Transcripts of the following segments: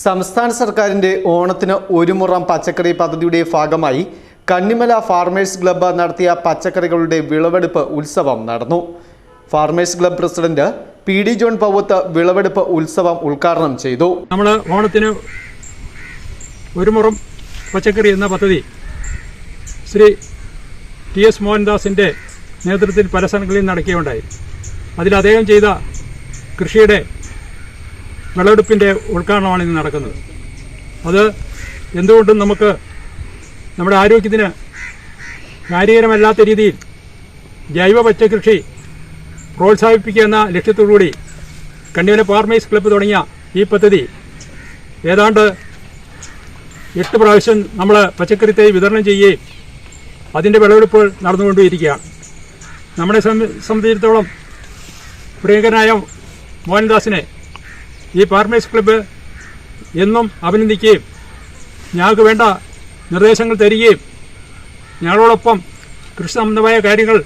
സംസ്ഥാന സർക്കാരിന്റെ ഓണത്തിന് ഒരു മുറം പച്ചക്കറി പദ്ധതിയുടെ ഭാഗമായി കന്നിമല ഫാർമേഴ്സ് ക്ലബ്ബ് നടത്തിയ പച്ചക്കറികളുടെ വിളവെടുപ്പ് ഉത്സവം നടന്നു. Farmers club president P D John Pavath വിളവെടുപ്പ് ഉത്സവം ഉദ്ഘാടനം ചെയ്തു. നമ്മൾ ഓണത്തിന് ഒരു മുറം പച്ചക്കറി എന്ന പദ്ധതി ശ്രീ ടി എസ് മോഹൻദാസിന്റെ നേതൃത്വത്തിൽ പല സ്ഥലങ്ങളിൽ നടക്കുകയുണ്ടായി. അതിൽ അദ്ദേഹം ചെയ്ത കൃഷിയുടെ വിളവെടുപ്പിന്റെ ഉദ്ഘാടനമാണ് ഇന്ന് നടക്കുന്നത്. അത് എന്തുകൊണ്ടും നമുക്ക് നമ്മുടെ ആരോഗ്യത്തിന് കാര്യകരമല്ലാത്ത രീതിയിൽ ജൈവ പച്ചക്കൃഷി പ്രോത്സാഹിപ്പിക്കുക എന്ന ലക്ഷ്യത്തോടുകൂടി കണ്ണിവന ഫാർമേഴ്സ് ക്ലബ്ബ് തുടങ്ങിയ ഈ പദ്ധതി ഏതാണ്ട് എട്ട് പ്രാവശ്യം നമ്മൾ പച്ചക്കറി തൈ വിതരണം ചെയ്യുകയും അതിന്റെ വിളവെടുപ്പുകൾ നടന്നുകൊണ്ടിരിക്കുകയാണ് നമ്മളെ സംബ- സംബന്ധിച്ചിടത്തോളം പ്രിയങ്കരനായ മോഹൻദാസിനെ ഈ ഫാർമേഴ്സ് ക്ലബ്ബ് എന്നും അഭിനന്ദിക്കുകയും ഞങ്ങൾക്ക് വേണ്ട നിർദ്ദേശങ്ങൾ തരികയും ഞങ്ങളോടൊപ്പം കൃഷി സംബന്ധമായ കാര്യങ്ങൾ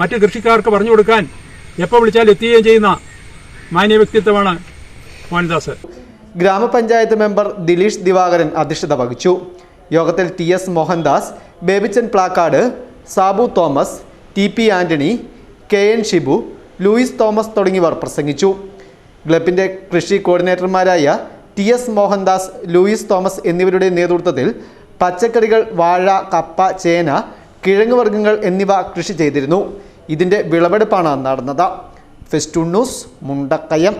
മറ്റ് കൃഷിക്കാർക്ക് പറഞ്ഞു കൊടുക്കാൻ എപ്പോൾ വിളിച്ചാൽ എത്തുകയും ചെയ്യുന്ന മാന്യ വ്യക്തിത്വമാണ് മോഹൻദാസ്. ഗ്രാമപഞ്ചായത്ത് മെമ്പർ ദിലീഷ് ദിവാകരൻ അധ്യക്ഷത വഹിച്ചു. യോഗത്തിൽ T S Mohandas Babychan Plakkad Sabu Thomas T P Antony K N Shibu Louis Thomas തുടങ്ങിയവർ പ്രസംഗിച്ചു. ക്ലബിന്റെ കൃഷി കോർഡിനേറ്റർമാരായ T S Mohandas Louis Thomas എന്നിവരുടെ നേതൃത്വത്തിൽ പച്ചക്കറികൾ വാഴ കപ്പ ചേന കിഴങ്ങ് വർഗങ്ങൾ എന്നിവ കൃഷി ചെയ്തിരുന്നു. ഇതിന്റെ വിളവെടുപ്പാണ് നടന്നത്. Festoon news Mundakayam.